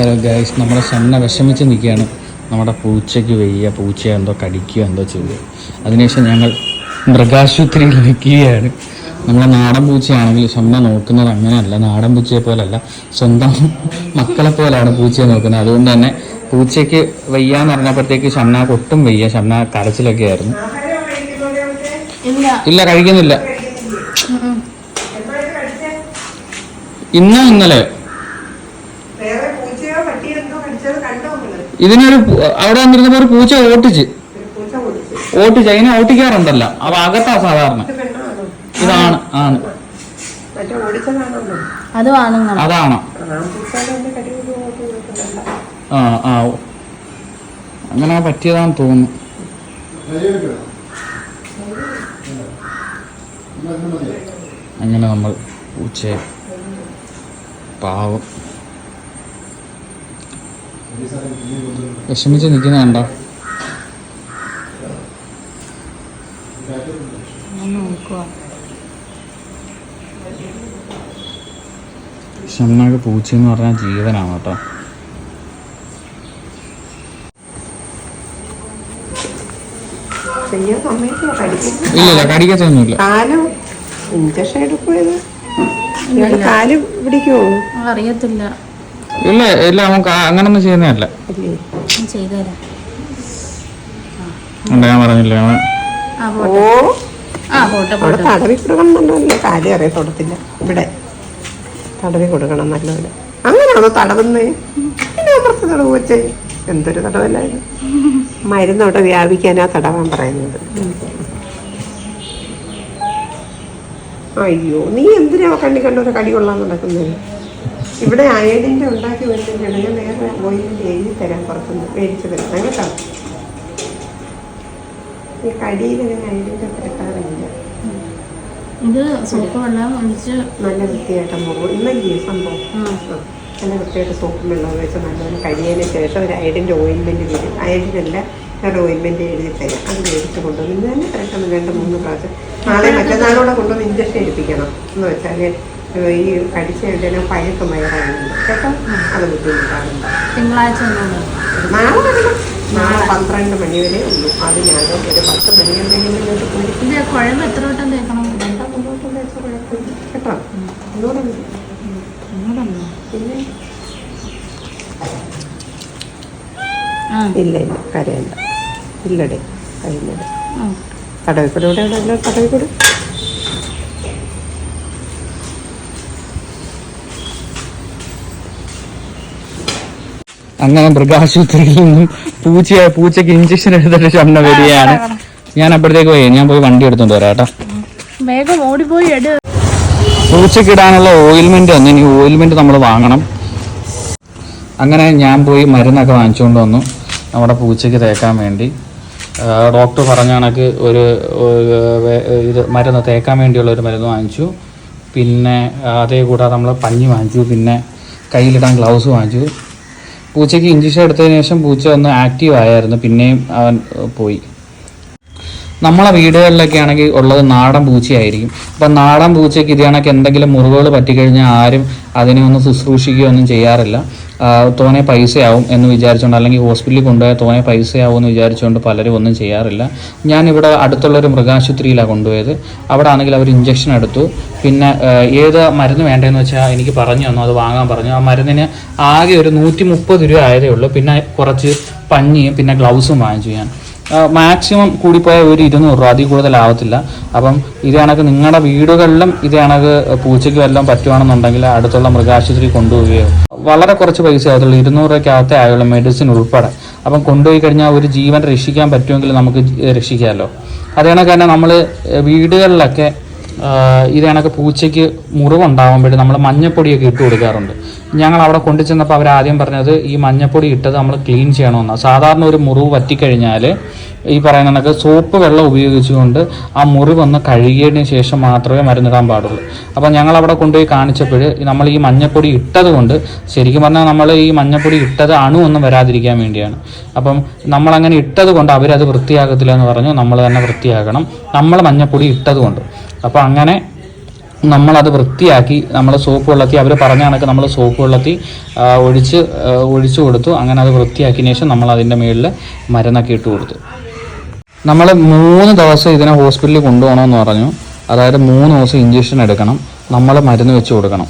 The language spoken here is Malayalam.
ഹലോ ഗൈസ് നമ്മുടെ സന്ന വിഷമിച്ച് നിൽക്കുകയാണ്. നമ്മുടെ പൂച്ചയ്ക്ക് വയ്യ പൂച്ച എന്തോ കടിക്കുകയോ എന്തോ ചെയ്യുക അതിനുശേഷം ഞങ്ങൾ മൃഗാശുപത്രിയിൽ നിൽക്കുകയാണ്. നമ്മളെ നാടൻ പൂച്ചയാണെങ്കിൽ ഷമ്മ നോക്കുന്നത് അങ്ങനെയല്ല. നാടൻ പൂച്ചയെ പോലല്ല സ്വന്തം മക്കളെ പോലാണ് പൂച്ചയെ നോക്കുന്നത്. അതുകൊണ്ട് തന്നെ പൂച്ചയ്ക്ക് വയ്യാന്ന് പറഞ്ഞപ്പോഴത്തേക്ക് ഷണ്ണാക്ക് ഒട്ടും വയ്യ. ഷണ്ണ കരച്ചിലൊക്കെ ആയിരുന്നു. ഇല്ല. കഴിക്കുന്നില്ല. ഇന്നോ ഇന്നലെ വേറെ പൂച്ചയോ പട്ടിയോ എന്തോ കടിച്ചത് കണ്ടോ നിങ്ങൾ ഇതിനൊരു അവിടെ വന്നിരുന്നപ്പോ ഒരു പൂച്ച ഓട്ടിച്ച്. ഒരു പൂച്ച ഓട്ടിച്ച് അതിനെ ഓട്ടിക്കാറുണ്ടല്ല അപ്പൊ അകത്താ സാധാരണ. ഇത് ഇതാണ് ആണ്. മറ്റേ ഓടിച്ചതാണോ അത് ആണുങ്ങളാണ് അതാണ്. കടി കൊണ്ട് കൊടുക്കുന്നുണ്ട ആ ആ. ഓ. അങ്ങനെ പറ്റിയതാന്ന് തോന്നുന്നു. അങ്ങനെ നമ്മൾ പൂച്ചയെ പാവം. വിഷമിച്ച് നിൽക്കുന്ന കണ്ടോ? ഷണ്ണാക്ക് പൂച്ച എന്ന് പറഞ്ഞാൽ ജീവനാണ് കേട്ടോ. ഇല്ലല്ലോ ഇല്ല കടിക്കത്തൊന്നുമില്ല. കാലും? ഇഞ്ചക്ഷൻ എടുക്കുമോ കാൽ പിടിക്കുമോ അറിയത്തില്ല. ഇല്ല ഇല്ല നമുക്ക് അങ്ങനൊന്നും ചെയ്യുന്നതല്ല അല്ലേ. ഞാൻ പറഞ്ഞില്ല ഓ. അവിടെ തടവി കൊടുക്കണമെന്നല്ലേ കാര്യം അറിയാം തൊടത്തില്ല ഇവിടെ. തടവി കൊടുക്കണം നല്ലപോലെ. അങ്ങനെയാണോ തടവുന്നേ? പിന്നെ അപ്പുറത്ത് തടവ് വെച്ചേ. എന്തൊരു തടവല്ലായിരുന്നു? മരുന്ന് അവിടെ വ്യാപിക്കാനാ തടവാൻ പറയുന്നത്. അയ്യോ നീ എന്തിനാ കണ്ണി കണ്ടൊരു കടി കൊള്ളാൻ നടക്കുന്നത് ഇവിടെ അയഡിന്റെ ഉണ്ടാക്കി വെച്ചിട്ടുണ്ട് ഞാൻ വേറെ ഓയിലിന്റെ എഴുതി തരാം പുറത്തുനിന്ന് മേടിച്ച് തരാം കേട്ടോ ഈ കടിയിൽ ഞാൻ അയഡിന്റെ തിരക്കാറില്ല ഇത് സോപ്പ് വെള്ളം ഒഴിച്ച് നല്ല വൃത്തിയായിട്ട് മുറിവ് ഇന്നല്ലേ സംഭവം. നല്ല വൃത്തിയായിട്ട് സോപ്പും വെള്ളം വെച്ച് നല്ലപോലെ കഴിയതിന് ശേഷം ഒരു അയഡിന്റെ ഓയിൻമെന്റ് വരും അയഡിനല്ല വേറെ ഓയിൻമെന്റ് എഴുതി തരാം. അത് മേടിച്ച് കൊണ്ടുവന്ന് ഇന്ന് തന്നെ തരട്ടെന്ന് രണ്ട് മൂന്ന് പ്രാവശ്യം. നാളെ മറ്റന്നാളോടെ കൊണ്ടുവന്ന് ഇഞ്ചക്ഷൻ എടുപ്പിക്കണം എന്ന് വെച്ചാൽ ഈ കടിച്ച എഴുതിനെ പഴക്കം വയറാകുന്നുണ്ട് കേട്ടോ? അത് ബുദ്ധിമുട്ടാറുണ്ട് തിങ്കളാഴ്ച നാളെ പന്ത്രണ്ട് മണി വരെ ഉള്ളൂ. അത് ഞാൻ ഒരു പത്ത് മണി എന്തെങ്കിലും ഇത് കുഴമ്പ് എത്ര വട്ടം തേക്കണം? രണ്ടാം കുഴപ്പമില്ല. കേട്ടോ? ഒന്നുകൂടെ പിന്നെ? ഇല്ല ഇല്ല. കരയണ്ട ഇല്ലടേ. കഴിഞ്ഞടേ. തടവിക്കൂടെ ഇവിടെ തടവിക്കൂടെ അങ്ങനെ മൃഗാശുപത്രിയിൽ നിന്നും പൂച്ചയായ പൂച്ചയ്ക്ക് ഇഞ്ചക്ഷൻ എടുത്തിട്ട് ഷണ്ണ വരികയാണ് ഞാൻ അപ്പോഴത്തേക്ക് പോയി ഞാൻ പോയി വണ്ടി എടുത്തോണ്ട് വരാം കേട്ടോ. വേഗം ഓടിപ്പോയി എടു. പൂച്ചയ്ക്ക് ഇടാനുള്ള ഓയിൽമെന്റ് വന്നു. ഇനി ഓയിൽമെന്റ് നമ്മൾ വാങ്ങണം. അങ്ങനെ ഞാൻ പോയി മരുന്നൊക്കെ വാങ്ങിച്ചുകൊണ്ട് വന്നു. നമ്മുടെ പൂച്ചയ്ക്ക് തേക്കാൻ വേണ്ടി. ഡോക്ടർ പറഞ്ഞ കണക്ക് ഒരു ഒരു ഇത് മരുന്ന് തേക്കാൻ വേണ്ടിയുള്ള ഒരു മരുന്ന് വാങ്ങിച്ചു. പിന്നെ അതേ കൂടാതെ നമ്മൾ പഞ്ഞി വാങ്ങിച്ചു. പിന്നെ കയ്യിലിടാൻ ഗ്ലൗസ് വാങ്ങിച്ചു. പൂച്ചയ്ക്ക് ഇഞ്ചക്ഷൻ എടുത്തതിന് ശേഷം പൂച്ച ഒന്ന് ആക്റ്റീവ് ആയായിരുന്നു. പിന്നെയും അവൻ പോയി. നമ്മളെ വീടുകളിലൊക്കെ ആണെങ്കിൽ ഉള്ളത് നാടൻ പൂച്ചയായിരിക്കും. അപ്പം നാടൻ പൂച്ചയ്ക്ക് ഇത് എന്തെങ്കിലും മുറിവുകൾ പറ്റിക്കഴിഞ്ഞാൽ ആരും അതിനെ ഒന്ന് ശുശ്രൂഷിക്കുകയോ ഒന്നും ചെയ്യാറില്ല. തോനെ പൈസയാവും എന്ന് വിചാരിച്ചുകൊണ്ട് അല്ലെങ്കിൽ ഹോസ്പിറ്റലിൽ കൊണ്ടുപോയാൽ തോനെ പൈസയാവും എന്ന് വിചാരിച്ചുകൊണ്ട് പലരും ഒന്നും ചെയ്യാറില്ല. ഞാനിവിടെ അടുത്തുള്ളൊരു മൃഗാശുപത്രിയിലാണ് കൊണ്ടുപോയത്. അവിടെ ആണെങ്കിൽ അവർ ഇഞ്ചക്ഷൻ എടുത്തു. പിന്നെ ഏത് മരുന്ന് വേണ്ടതെന്ന് വെച്ചാൽ എനിക്ക് പറഞ്ഞു തന്നു. അത് വാങ്ങാൻ പറഞ്ഞു. ആ മരുന്നിന് ആകെ ഒരു നൂറ്റി മുപ്പത് രൂപ ആയതേ ഉള്ളൂ. പിന്നെ കുറച്ച് പഞ്ഞിയും പിന്നെ ഗ്ലൗസും വാങ്ങിച്ചു ഞാൻ. മാക്സിമം കൂടിപ്പോയാൽ ഒരു ഇരുന്നൂറ് രൂപ. അതിൽ കൂടുതൽ കൂടുതലാവത്തില്ല അപ്പം ഇത് കണക്ക് നിങ്ങളുടെ വീടുകളിലും ഇത് കണക്ക് പൂച്ചയ്ക്ക് വല്ലതും പറ്റുവാണെന്നുണ്ടെങ്കിൽ അടുത്തുള്ള മൃഗാശുപത്രി കൊണ്ടുപോവുകയോ. വളരെ കുറച്ച് പൈസ ആകത്തുള്ളൂ ഇരുന്നൂറ് രൂപയ്ക്കകത്തെ ആയുള്ള മെഡിസിൻ ഉൾപ്പെടെ. അപ്പം കൊണ്ടുപോയി കഴിഞ്ഞാൽ ഒരു ജീവൻ രക്ഷിക്കാൻ പറ്റുമെങ്കിൽ നമുക്ക് രക്ഷിക്കാമല്ലോ അത് കണക്ക് തന്നെ നമ്മൾ വീടുകളിലൊക്കെ ഇത് കണക്ക് പൂച്ചയ്ക്ക് മുറിവുണ്ടാകുമ്പോൾ നമ്മൾ മഞ്ഞപ്പൊടിയൊക്കെ ഇട്ട് കൊടുക്കാറുണ്ട്. ഞങ്ങൾ അവിടെ കൊണ്ടു ചെന്നപ്പോൾ അവർ ആദ്യം പറഞ്ഞത് ഈ മഞ്ഞപ്പൊടി ഇട്ടത് നമ്മൾ ക്ലീൻ ചെയ്യണമെന്നാണ് സാധാരണ ഒരു മുറിവ് പറ്റിക്കഴിഞ്ഞാൽ ഈ പറയുന്ന കണക്ക് സോപ്പ് വെള്ളം ഉപയോഗിച്ചുകൊണ്ട് ആ മുറിവൊന്ന് കഴുകിയതിന് ശേഷം മാത്രമേ മരുന്നിടാൻ പാടുള്ളൂ. അപ്പോൾ ഞങ്ങൾ അവിടെ കൊണ്ടുപോയി കാണിച്ചപ്പോൾ നമ്മൾ ഈ മഞ്ഞപ്പൊടി ഇട്ടത് കൊണ്ട് ശരിക്കും പറഞ്ഞാൽ നമ്മൾ ഈ മഞ്ഞപ്പൊടി ഇട്ടത് ഒന്നും വരാതിരിക്കാൻ വേണ്ടിയാണ്. അപ്പം നമ്മളങ്ങനെ ഇട്ടത് കൊണ്ട് അവരത് വൃത്തിയാകത്തില്ല എന്ന് പറഞ്ഞു. നമ്മൾ തന്നെ വൃത്തിയാക്കണം. നമ്മൾ മഞ്ഞപ്പൊടി ഇട്ടത് കൊണ്ട്. അപ്പോൾ അങ്ങനെ നമ്മളത് വൃത്തിയാക്കി നമ്മൾ സോപ്പ് വെള്ളത്തിൽ അവർ പറഞ്ഞ കണക്ക് നമ്മൾ സോപ്പ് വെള്ളത്തിൽ ഒഴിച്ച് ഒഴിച്ച് ഒഴിച്ചു കൊടുത്തു. അങ്ങനെ അത് വൃത്തിയാക്കിയതിന് ശേഷം നമ്മൾ അതിന്റെ മുകളിൽ മരുന്നൊക്കെ ഇട്ട് കൊടുത്തു. നമ്മൾ മൂന്ന് ദിവസം ഇതിനെ ഹോസ്പിറ്റലിൽ കൊണ്ടുപോകണമെന്ന് പറഞ്ഞു. അതായത് മൂന്ന് ദിവസം ഇഞ്ചക്ഷൻ എടുക്കണം. നമ്മൾ മരുന്ന് വെച്ച് കൊടുക്കണം.